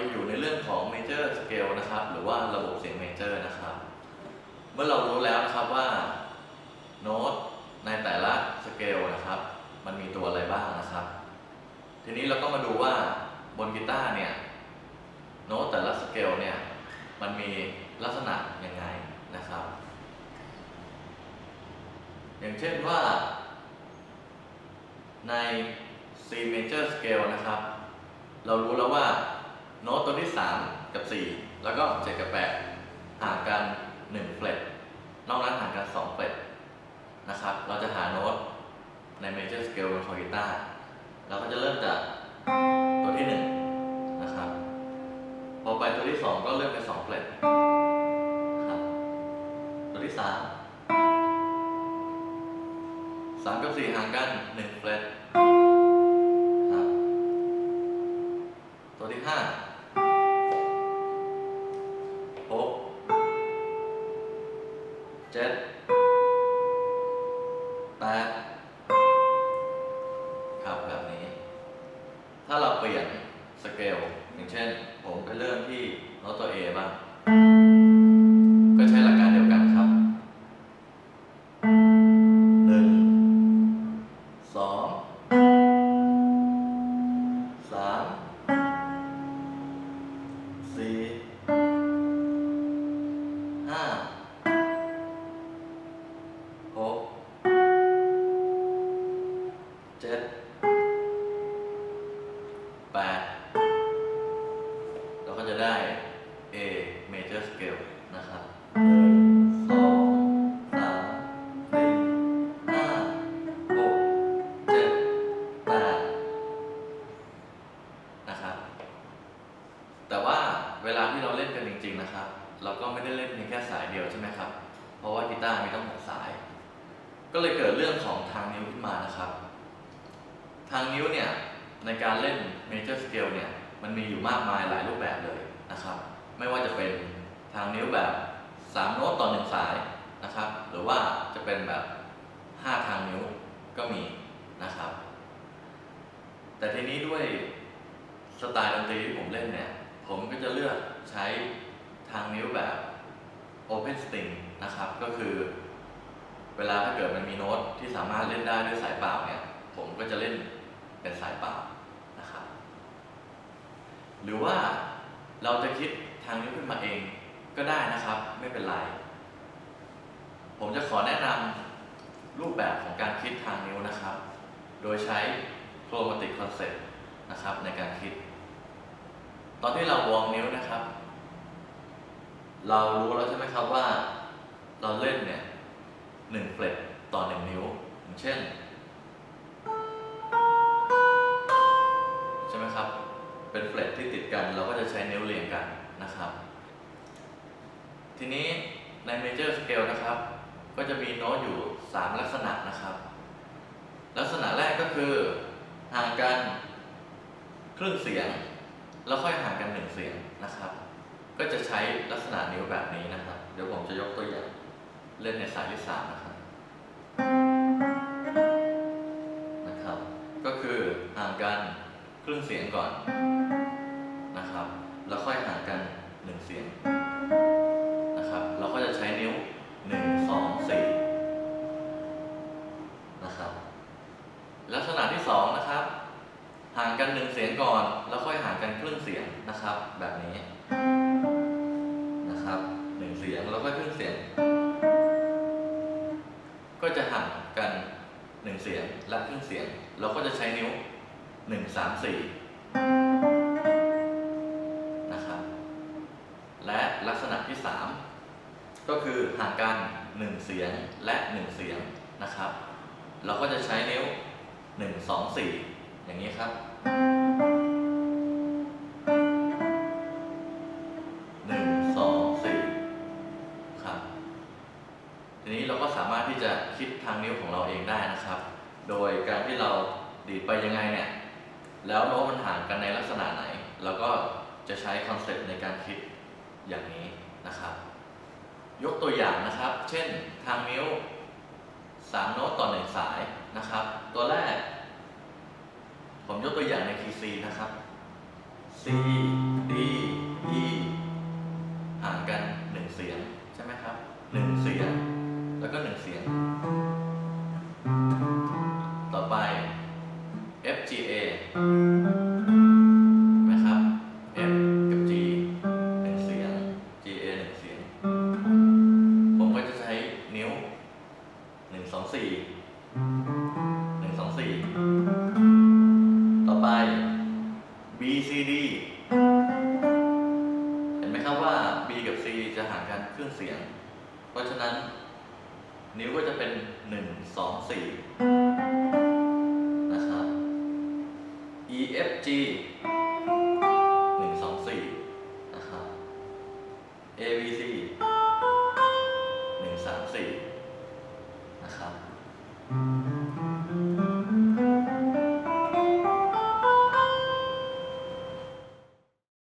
ยังอยู่ในเรื่องของ major scale นะครับ หรือว่าระบบเสียง major นะครับ เมื่อเรารู้แล้วนะครับว่าโน้ตในแต่ละสเกลนะครับ มันมีตัวอะไรบ้างนะครับ ทีนี้เราก็มาดูว่าบนกีตาร์เนี่ยโน้ตแต่ละสเกลเนี่ยมันมีลักษณะยังไงนะครับ อย่างเช่นว่าใน C major scale นะครับ เรารู้แล้วว่า โน้ตตัวที่ 3 กับ 4 แล้วก็ 7 กับ 8 ห่างกัน1เฟลตนอกนั้นห่างกัน2เฟลตนะครับ เราจะหาโน้ตในเมเจอร์สเกลคองกีตาร์เราก็จะเริ่มจากตัวที่ 1 นะครับ พอไปตัวที่ 2 ก็เริ่มเป็น2เฟลตครับ ตัวที่ 3 3 กับ 4 ห่างกัน 1 เฟลตครับ ตัวที่ 5 ถ้าเราเปลี่ยนสเกลอย่างเช่น ผมไปเริ่มที่โน้ตตัว A บ้าง ได้ A major scale นะครับหนึ่งสองสามสี่ห้าหกเจ็ดแปดนะครับ แต่ว่าเวลาที่เราเล่นกันจริงๆนะครับ เราก็ไม่ได้เล่นเพียงแค่สายเดียวใช่ไหมครับ เพราะว่ากีตาร์มีต้องหกสาย ก็เลยเกิดเรื่องของทางนิ้วขึ้นมานะครับ ทางนิ้วเนี่ยในการเล่น major scale เนี่ย มันมีอยู่มากมายหลายรูปแบบเลย นะครับ ไม่ว่าจะเป็นทางนิ้วแบบ 3 โน้ตต่อหนึ่งสายนะครับ หรือว่าจะเป็นแบบ 5 ทางนิ้วก็มีนะครับ แต่ทีนี้ด้วยสไตล์ดนตรีที่ผมเล่นเนี่ย ผมก็จะเลือกใช้ทางนิ้วแบบ open string นะครับ ก็คือ เวลาถ้าเกิดมันมีโน้ตที่สามารถเล่นได้ด้วยสายเปล่าเนี่ย ผมก็จะเล่นเป็นสายเปล่านะครับ หรือว่า เราจะคิดทางนิ้วขึ้นมาเองก็ได้นะครับ ไม่เป็นไร ผมจะขอแนะนำรูปแบบของการคิดทางนิ้วนะครับ โดยใช้ chromatic concept นะครับในการคิด ตอนที่เราวอร์มนิ้วนะครับ เรารู้แล้วใช่ไหมครับว่า เราเล่นเนี่ยหนึ่งเฟลตต่อหนึ่งนิ้วอย่างเช่น นะครับ ทีนี้ใน major scale นะครับ ก็จะมีโน้ตอยู่ 3 ลักษณะนะครับ ลักษณะแรกก็คือ ห่างกันครึ่งเสียง แล้วค่อยห่างกันหนึ่งเสียงนะครับ ก็จะใช้ลักษณะนิ้วแบบนี้นะครับ เดี๋ยวผมจะยกตัวอย่างเล่นในสายที่สามนะครับนะครับ ก็คือห่างกันครึ่งเสียงก่อนนะครับ แล้วค่อยห่าง หนึ่งเสียงนะครับ เราก็จะใช้นิ้วหนึ่งสองสี่นะครับ ลักษณะที่สองนะครับ ห่างกันหนึ่งเสียงก่อน แล้วค่อยห่างกันครึ่งเสียงนะครับ แบบนี้นะครับหนึ่งเสียงแล้วก็ครึ่งเสียง ก็จะห่างกันหนึ่งเสียงและครึ่งเสียง เราก็จะใช้นิ้วหนึ่งสามสี่ ก็คือห่างกันหนึ่งเสียงและหนึ่งเสียงนะครับ เราก็จะใช้นิ้วหนึ่งสองสี่อย่างนี้ครับหนึ่งสองสี่ครับ ทีนี้เราก็สามารถที่จะคิดทางนิ้วของเราเองได้นะครับ โดยการที่เราดีดไปยังไงเนี่ย แล้วโน้ตมันห่างกันในลักษณะไหน เราก็จะใช้คอนเซปต์ในการคิดอย่างนี้นะครับ ยกตัวอย่างนะครับ เช่นทางนิ้ว3โน้ตต่อหนึ่งสายนะครับ ตัวแรก ผมยกตัวอย่างในคีย์ C นะครับ C C D E ห่างกันหนึ่งเสียง ใช่ไหมครับหนึ่งเสียง แล้วก็หนึ่งเสียง ต่อไป F G A เครื่องเสียง เพราะฉะนั้น นิ้วก็จะเป็น 1 2 4 นะครับ E F G